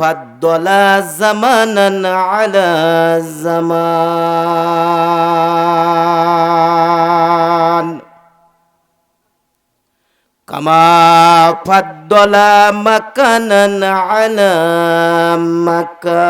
فضل زمانا على زمان كما فضل مكانا على مكان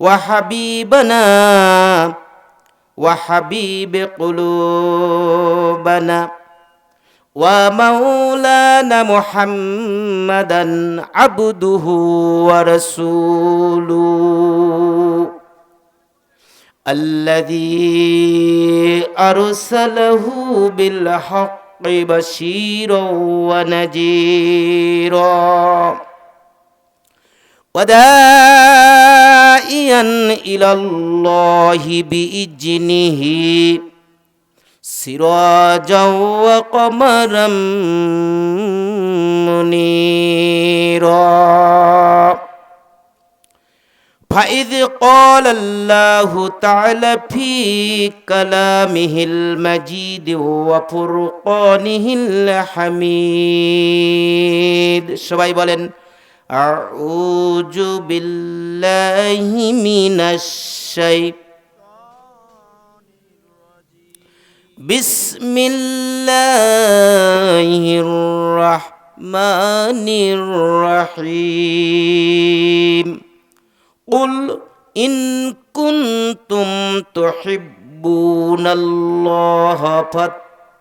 وحبيبنا وحبيب قلوبنا ومولانا محمدا عبده ورسوله الذي أرسله بالحق بشيرا ونذيرا. ودائيا إلى الله بإذنه سراجا وقمرا منيرا فإذ قال الله تعالى في كلامه المجيد وفرقانه الحميد شباب بولن أعوذ بالله من الشيطان بسم الله الرحمن الرحيم قل إن كنتم تحبون الله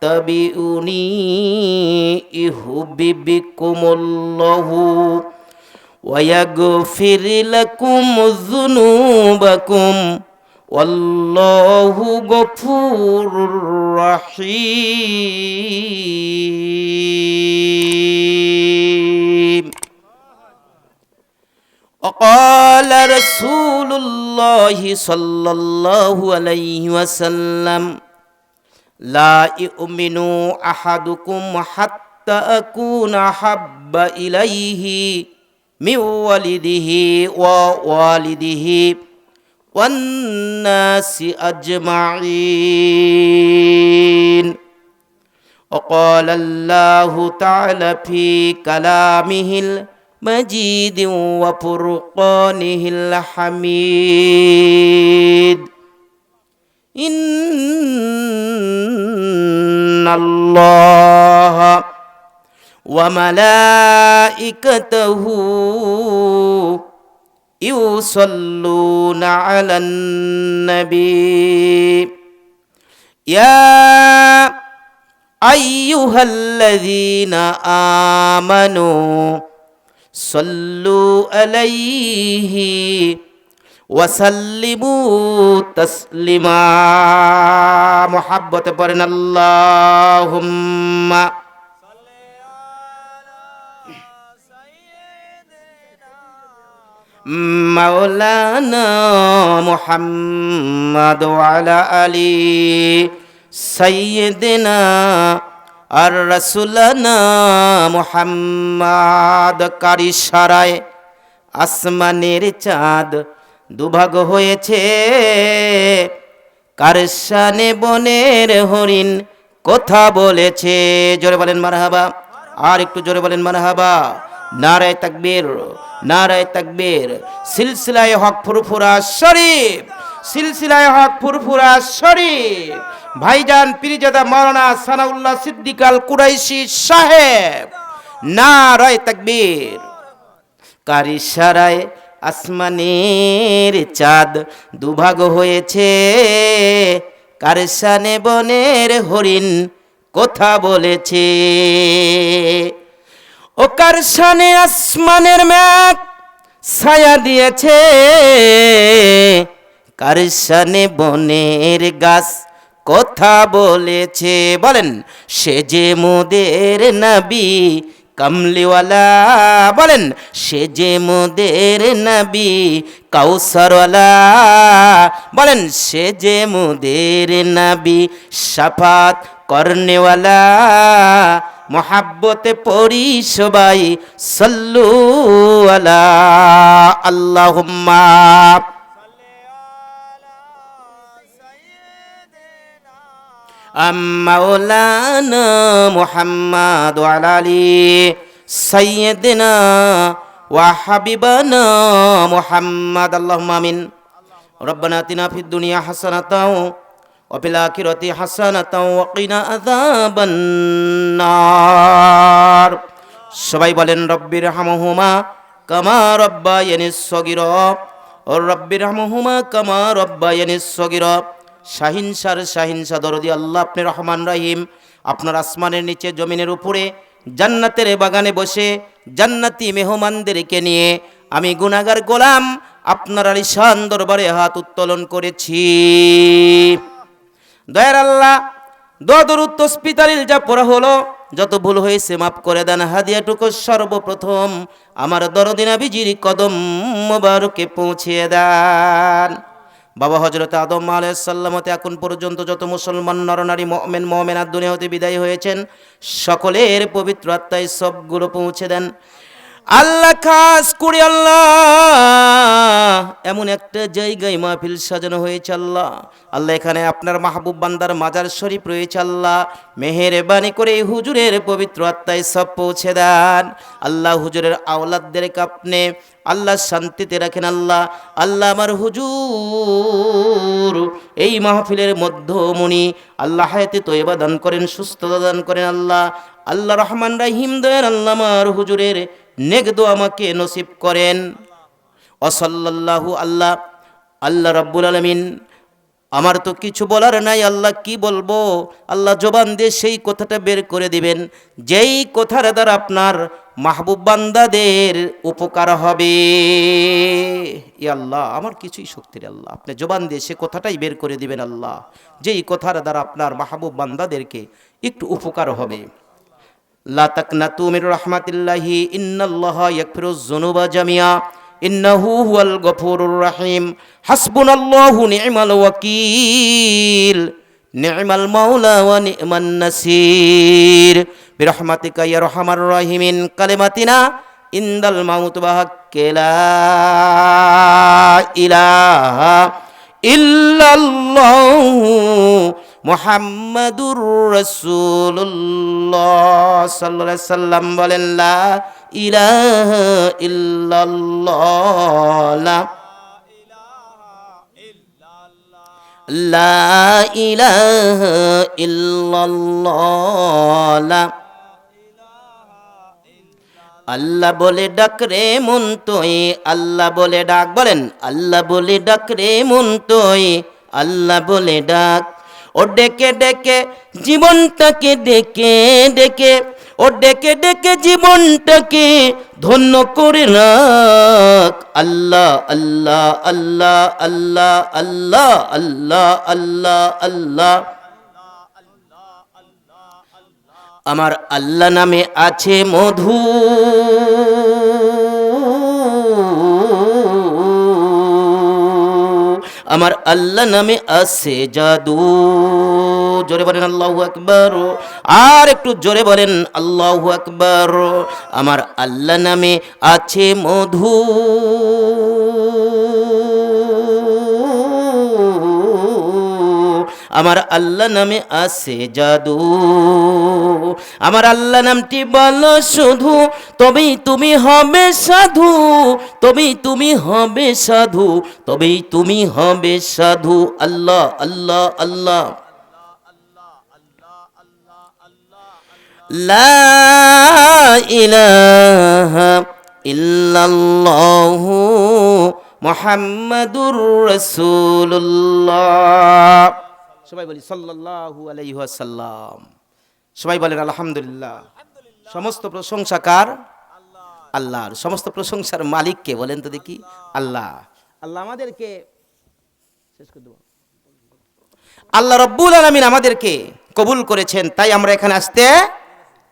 فاتبعوني يحببكم الله ويغفر لكم ذنوبكم والله غفور رحيم وقال رسول الله صلى الله عليه وسلم لا يؤمن أحدكم حتى أكون أحب إليه من والده ووالده والناس أجمعين. وقال الله تعالى في كلامه المجيد وفرقانه الحميد. إن الله وملائكته يصلون على النبي. يا أيها الذين آمنوا صلوا عليه وسلموا تسليما. محبة برنا اللهم মাওলানা মোহাম্মদ আলা আলী সৈয়দিনা আর রসুলানা মোহাম্মদ কারি সারায় আসমানের চাঁদ দুভাগ হয়েছে। কারসানে বনের হরিণ কথা বলেছে। জোরে বলেন মারহাবা। আর একটু জোরে বলেন, মারহাবা, নারায় তাকবীর নারায় তাকবীর, সিলসিলায় হক ফুরফুরা শরীফ, সিলসিলায় হক ফুরফুরা শরীফ। ভাইজান পিরিজাদা মাওলানা সানাউল্লাহ সিদ্দিকাল কুরাইশি সাহেব, নারায় তাকবীর। কারি সারায় আসমানের চাঁদ দুভাগ হয়েছে, কারসানে বনের হরিণ কথা বলেছে। ও কারসানে আসমানের ম্যাক ছায়া দিয়েছে। কারসানে বনের গাছ কথা বলেছে। বলেন, সে যে মোদের নবী, কামলিওয়ালা। বলেন, সে যে মোদের নবী, কাউসারওয়ালা। বলেন, সে যে মোদের নবী, সাফাত করনেওয়ালা, মোহাব্বতে পড়ি সবাই, সল্লু আলা, আল্লাহুম্মা। মৌলানা মুহাম্মদ আলালি সৈয়দিনা ওয়াহাবিবানা মুহাম্মদ আল্লাহ মামিন রব্বানা তিনা ফিদ দুনিয়া হাসনাতাও وفي الآخرة حسنة وقنا عذاب النار সবাই বলেন রব্বির হামহুমা কামা রব্বায়ানি সগির ও রব্বির হামহুমা কামা রব্বায়ানি সগির শাহিনসার শাহিনসা দরদি আল্লাহ আপনি রহমান রহিম আপনার আসমানের নিচে জমিনের উপরে জান্নাতের বাগানে বসে জান্নাতি মেহমানদেরকে নিয়ে আমি গুনাগার গোলাম আপনার আলিশান দরবারে হাত উত্তোলন করেছি দয়ার আল্লাহ দদরুত তসপিতালিল যা পড়া হলো, যত ভুল হয়েছে মাফ করে দেন, হাদিয়াটুকু সর্বপ্রথম আমার দরদিনা বিজির কদম মোবারকে পৌঁছিয়ে দেন। বাবা হজরত আদম আলাইসাল্লামতে এখন পর্যন্ত যত মুসলমান নরনারী মমেন মমেনার দুনিয়া হতে বিদায় হয়েছেন, সকলের পবিত্র আত্মায় সবগুলো পৌঁছে দেন। আল্লাহ খাস করে আল্লাহ। এমন একটা জায়গায় মাহফিল সাজানো হয়েছে আল্লাহ। আল্লাহ এখানে আপনার মাহবুব বান্দার মাজার শরীফ রয়েছে আল্লাহ। মেহেরবানি করে হুজুরের পবিত্র আত্মায় সব পৌঁছে দেন। আল্লাহ হুজুরের আওলাদদেরকে আপনি আল্লাহ শান্তিতে রাখেন আল্লাহ। আল্লাহ আমার হুজুর, এই মাহফিলের মধ্যমণি। আল্লাহ হায়াতে তৈবা দান করেন, সুস্থতা দান করেন আল্লাহ। আল্লাহ রহমান রাহিম দয়ার আল্লাহ আমার হুজুরের নেগদো আমাকে নসিব করেন। অসল্লাহু আল্লাহ আল্লাহ রব্বুল আলমিন, আমার তো কিছু বলার নাই, আল্লাহ কি বলব? আল্লাহ জবান দিয়ে সেই কথাটা বের করে দিবেন, যেই কথার দ্বারা আপনার মাহবুব বান্দাদের উপকার হবে। ই আল্লাহ, আমার কিছুই শক্তির আল্লাহ, আপনি জবান দিয়ে সে কথাটাই বের করে দিবেন আল্লাহ, যেই কথার দ্বারা আপনার মাহবুব বান্দাদেরকে একটু উপকার হবে। লা তাকনাতু মির রাহমাতিল্লাহি, ইন্নাল্লাহা ইয়াগফিরুজ যুনুবা জামিয়া ইন্নাহু হুয়াল গফুরুর রহিম, হাসবুনাল্লাহু নি'মাল ওয়াকিল, নি'মাল মাওলা ওয়া নি'মান নাসির। বিরহমাতিকা ইয়া রহমার রহিমিন, কালিমাতিনা ইনদাল মাউত বাহাক্কে লা ইলাহা মুহাম্মাদুর রাসূলুল্লাহ সাল্লাল্লাহু আলাইহি সাল্লাম বলেন, লা ইলাহা ইল্লাল্লাহ, লা ইলাহা ইল্লাল্লাহ আল্লাহ বলে ডাক রে মন তোই, আল্লাহ বলে ডাক, বলেন, আল্লাহ বলে ডাক রে মন তোই, আল্লাহ বলে ডাক ও ডেকে ডেকে জীবনটাকে ডেকে ডেকে, ও ডেকে ডেকে জীবনটাকে ধন্য করে রাখ। আল্লাহ আল্লাহ আল্লাহ আল্লাহ আল্লাহ আল্লাহ আল্লাহ আল্লাহ। আমার আল্লাহ নামে আছে মধু। আমার আল্লাহ নামে আছে জাদু। জোরে বলেন আল্লাহ আকবর। আর একটু জোরে বলেন আল্লাহ আকবর। আমার আল্লাহ নামে আছে মধু। আমার আল্লাহ নামে আছে জাদু। আমার আল্লাহ নামটি বলো শুধু, তবেই তুমি হবে সাধু, তবেই তুমি হবে সাধু, তবেই তুমি হবে সাধু। আল্লাহ আল্লাহ আল্লাহ। লা ইলাহা ইল্লাল্লাহু মুহাম্মাদুর রাসূলুল্লাহ। সবাই বলি সাল্লাল্লাহু আলাইহি ওয়াসাল্লাম। সবাই বলেন আলহামদুলিল্লাহ। সমস্ত প্রশংসা কার? আল্লাহর। সমস্ত প্রশংসার মালিককে বলেন তো দেখি আল্লাহ। আল্লাহ আমাদেরকে শেষ করে দেবো। আল্লাহ রব্বুল আলমিন আমাদেরকে কবুল করেছেন তাই আমরা এখানে আসতে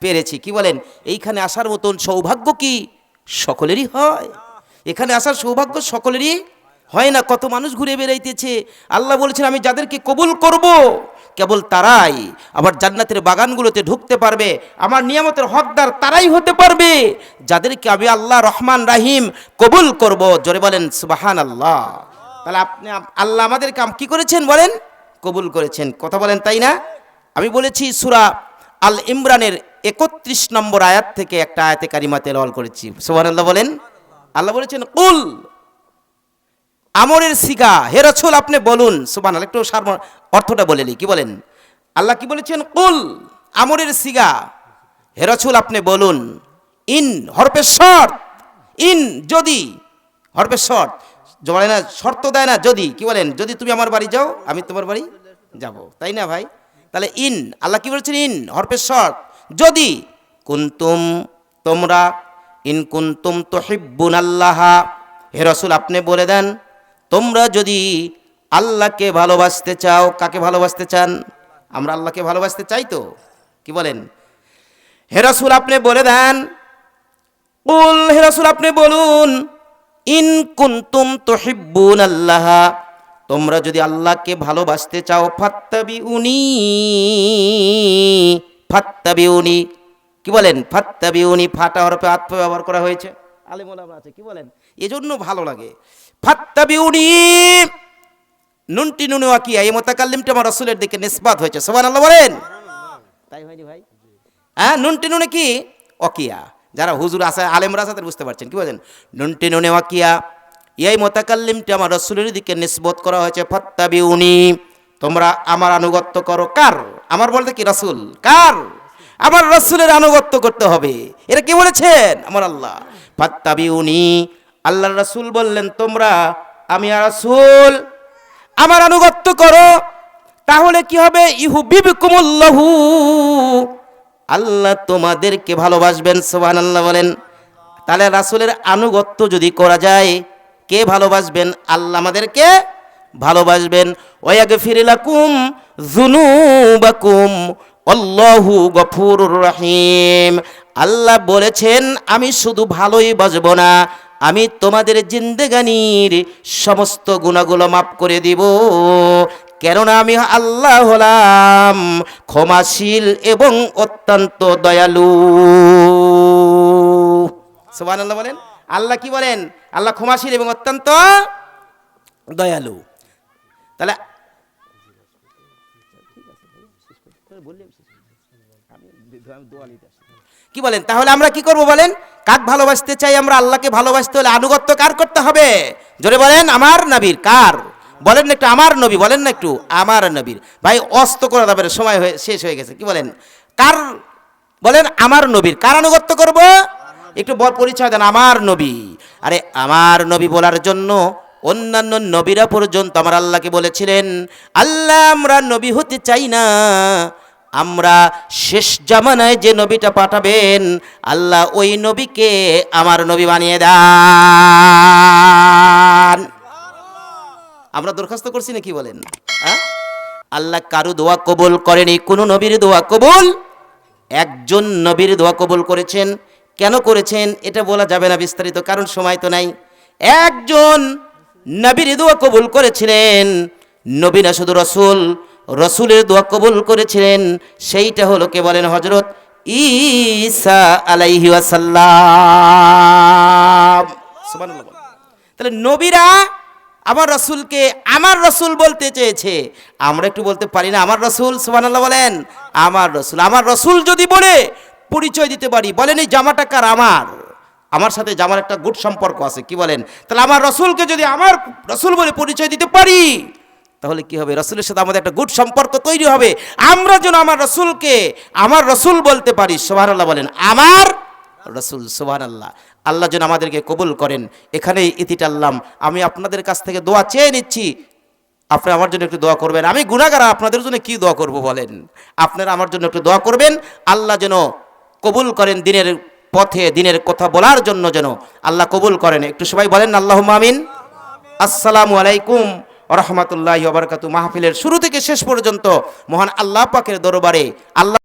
পেরেছি। কি বলেন? এইখানে আসার মতন সৌভাগ্য কি সকলেরই হয়? এখানে আসার সৌভাগ্য সকলেরই হয় না কত মানুষ ঘুরে বেড়াইতেছে? আল্লাহ বলেছেন, আমি যাদেরকে কবুল করব, কেবল তারাই আবার জান্নাতের বাগানগুলোতে ঢুকতে পারবে। আমার নিয়ামতের হকদার তারাই হতে পারবে। যাদেরকে আমি আল্লাহ রহমান রাহিম কবুল করব। জোরে বলেন সুবাহান আল্লাহ তাহলে আপনি, আল্লাহ আমাদেরকে আম- কি করেছেন বলেন? কবুল করেছেন। কথা বলেন, তাই না? আমি বলেছি, সুরা আল ইমরানের একত্রিশ নম্বর আয়াত থেকে একটা আয়াতে কারিমা তেলাওয়াল করেছি। আল্লাহ বলেন? আল্লাহ বলেছেন, কুল আমরের সিগা হে রসুল, আপনি বলুন। সুবান একটু সার অর্থটা বলে কি বলেন? আল্লাহ কি বলেছেন? কুল, আমরের সিগা হে রসুল, আপনি বলুন। ইন হরপে শর্ত। ইন, যদি। হরপে শর্ত। বলে না, শর্ত দেয় না, যদি। কি বলেন? যদি তুমি আমার বাড়ি যাও, আমি তোমার বাড়ি যাব। তাই না ভাই? তাহলে ইন, আল্লাহ কি বলেছেন? ইন হরপে শর্ত। যদি, কুন্তুম তোমরা, ইন কুন্তুম তোহিব্বুন আল্লাহা হে রসুল, আপনি বলে দেন তোমরা যদি আল্লাহকে ভালোবাসতে চাও, কাকে ভালোবাসতে চান? আমরা আল্লাহকে ভালোবাসতে চাই তো। কি বলেন? হে রসুল, আপনি বলে দেন। উল হে রসুল, আপনি বলুন, ইন কুন্তুম তোহিব্বুন আল্লাহ তোমরা যদি আল্লাহকে ভালোবাসতে চাও ফাত্তাবি উনি ফাত্তাবি উনি কি বলেন? ফাত্তাবি উনি ফাটা হরফে আত্ম ব্যবহার করা হয়েছে। আলিমুল আছে, কি বলেন? এজন্য ভালো লাগে। ফাত্তাবি উনি নুনটি নুনু আকিয়া এই মোতাকাল্লিমটা আমার রসুলের দিকে নিসবাত হয়েছে। সোমান আল্লাহ বলেন। তাই হয়নি ভাই? হ্যাঁ নুনটি নুনে কি? অকিয়া। যারা হুজুর আছে আলেমরা আছে বুঝতে পারছেন কি বলেন? নুনটি নুনে অকিয়া। এই মোতাকাল্লিমটি আমার রসুলের দিকে নিসবত করা হয়েছে ফত্তাবি উনি তোমরা আমার আনুগত্য করো। কার? আমার বলতে কি রসুল? কার? আমার রসুলের আনুগত্য করতে হবে। এটা কি বলেছেন? আমার আল্লাহ। ফত্তাবি উনি আল্লাহ রাসুল বললেন, তোমরা, আমি রসুল, আমার আনুগত্য করো, তাহলে কি হবে? ইহু বিবিকুমুল্লাহু আল্লাহ তোমাদেরকে ভালোবাসবেন সোহান আল্লাহ বলেন। তাহলে রাসুলের আনুগত্য যদি করা যায়, কে ভালোবাসবেন? আল্লাহ আমাদেরকে ভালোবাসবেন। ওয়াগে ফিরিলাকুম জুনুবাকুম অল্লাহু গফুর রাহিম। আল্লাহ বলেছেন, আমি শুধু ভালোই বাজব না আমি তোমাদের জিন্দেগানির সমস্ত গুণাগুলো মাফ করে দিব। কেননা আমি আল্লাহ হলাম ক্ষমাশীল এবং অত্যন্ত দয়ালু। সুবান আল্লাহ বলেন? আল্লাহ কি বলেন? আল্লাহ ক্ষমাশীল এবং অত্যন্ত দয়ালু। তাহলে কি বলেন? তাহলে আমরা কি করব বলেন? কাক ভালোবাসতে চাই আমরা? আল্লাহকে ভালোবাসতে হলে আনুগত্য কার করতে হবে? জোরে বলেন, আমার নবীর। কার? বলেন না একটু, আমার নবী, বলেন না একটু, আমার নবীর। ভাই, অস্ত করে দেবে সময় হয়ে, শেষ হয়ে গেছে, কি বলেন? কার? বলেন, আমার নবীর। কার আনুগত্য করব? একটু পরিচয় দেন, আমার নবী। আরে, আমার নবী বলার জন্য অন্যান্য নবীরা পর্যন্ত আমার আল্লাহকে বলেছিলেন, আল্লাহ আমরা নবী হতে চাই না। আমরা শেষ জামানায় যে নবীটা পাঠাবেন, আল্লাহ ওই নবীকে আমার নবী বানিয়ে দেন। আমরা দরখাস্ত করছি না কি বলেন? আল্লাহ কারু দোয়া কবুল করেনি, কোনো নবীর দোয়া কবুল? একজন নবীর দোয়া কবুল করেছেন। কেন করেছেন এটা বলা যাবে না বিস্তারিত, কারণ সময় তো নাই। একজন নবীর দোয়া কবুল করেছিলেন, নবী না শুধু রসুল রসুলের দোয়া কবুল করেছিলেন, সেইটা হলো কে বলেন হজরত ঈসা আলাইহি সুবহানাল্লাহ তাহলে নবীরা আমার রসুলকে আমার রসুল বলতে চেয়েছে। আমরা একটু বলতে পারি না, আমার রসুল, সুবহানাল্লাহ বলেন, আমার রসুল। আমার রসুল যদি বলে, পরিচয় দিতে পারি, বলেন এই জামাটা কার? আমার। আমার সাথে জামার একটা গুড সম্পর্ক আছে, কি বলেন? তাহলে আমার রসুলকে যদি আমার রসুল বলে পরিচয় দিতে পারি তাহলে কি হবে? রসুলের সাথে আমাদের একটা গুড সম্পর্ক তৈরি হবে। আমরা যেন আমার রসুলকে আমার রসুল বলতে পারি। সুবহানাল্লাহ বলেন, আমার রসুল সুবহান আল্লাহ আল্লাহ যেন আমাদেরকে কবুল করেন। এখানেই ইতি টানলাম। আমি আপনাদের কাছ থেকে দোয়া চেয়ে নিচ্ছি। আপনি আমার জন্য একটু দোয়া করবেন। আমি গুণাগার আপনাদের জন্য কি দোয়া করব বলেন? আপনারা আমার জন্য একটু দোয়া করবেন। আল্লাহ যেন কবুল করেন দিনের পথে, দিনের কথা বলার জন্য যেন আল্লাহ কবুল করেন। একটু সবাই বলেন আল্লাহ মামিন আসসালামু আলাইকুম। রহমতুল্লাহ অবরকাতু মাহফিলের শুরু থেকে শেষ পর্যন্ত মহান আল্লাহ পাকের দরবারে আল্লাহ